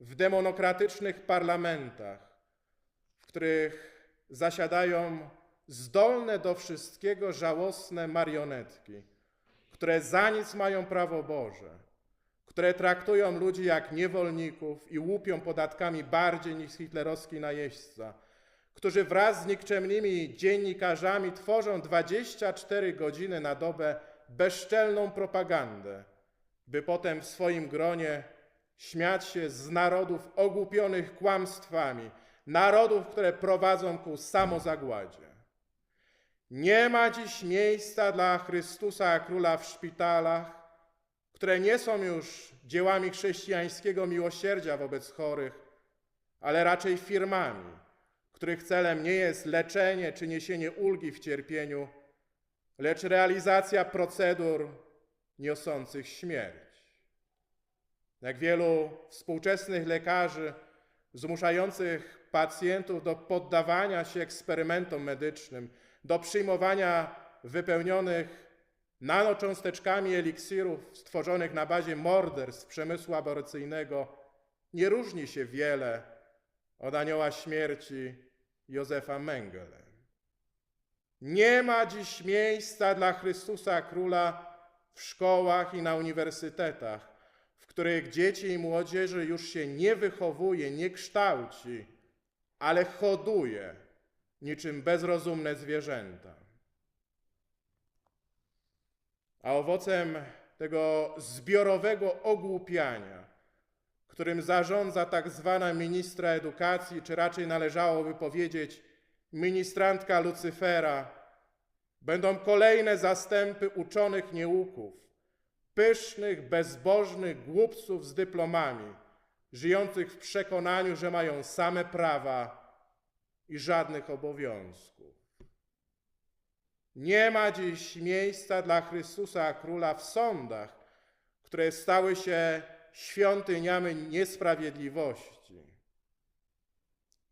w demokratycznych parlamentach, w których zasiadają zdolne do wszystkiego żałosne marionetki, które za nic mają prawo Boże, które traktują ludzi jak niewolników i łupią podatkami bardziej niż hitlerowski najeźdźca, którzy wraz z nikczemnymi dziennikarzami tworzą 24 godziny na dobę bezczelną propagandę, by potem w swoim gronie śmiać się z narodów ogłupionych kłamstwami, narodów, które prowadzą ku samozagładzie. Nie ma dziś miejsca dla Chrystusa Króla w szpitalach, które nie są już dziełami chrześcijańskiego miłosierdzia wobec chorych, ale raczej firmami, których celem nie jest leczenie czy niesienie ulgi w cierpieniu, lecz realizacja procedur niosących śmierć. Jak wielu współczesnych lekarzy zmuszających pacjentów do poddawania się eksperymentom medycznym, do przyjmowania wypełnionych nanocząsteczkami eliksirów stworzonych na bazie morderstw przemysłu aborcyjnego, nie różni się wiele od anioła śmierci Józefa Mengele. Nie ma dziś miejsca dla Chrystusa Króla w szkołach i na uniwersytetach, których dzieci i młodzieży już się nie wychowuje, nie kształci, ale hoduje niczym bezrozumne zwierzęta. A owocem tego zbiorowego ogłupiania, którym zarządza tak zwana ministra edukacji, czy raczej należałoby powiedzieć ministrantka Lucyfera, będą kolejne zastępy uczonych nieuków, pysznych, bezbożnych głupców z dyplomami, żyjących w przekonaniu, że mają same prawa i żadnych obowiązków. Nie ma dziś miejsca dla Chrystusa Króla w sądach, które stały się świątyniami niesprawiedliwości,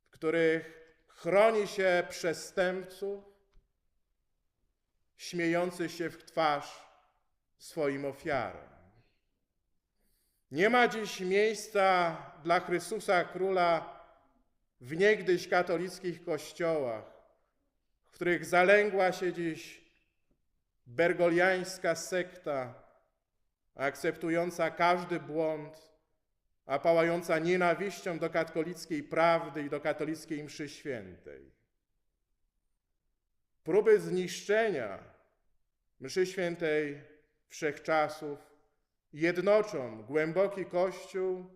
w których chroni się przestępców, śmiejący się w twarz swoim ofiarom. Nie ma dziś miejsca dla Chrystusa Króla w niegdyś katolickich kościołach, w których zalęgła się dziś bergoliańska sekta, akceptująca każdy błąd, a pałająca nienawiścią do katolickiej prawdy i do katolickiej mszy świętej. Próby zniszczenia mszy świętej wszechczasów jednoczą głęboki Kościół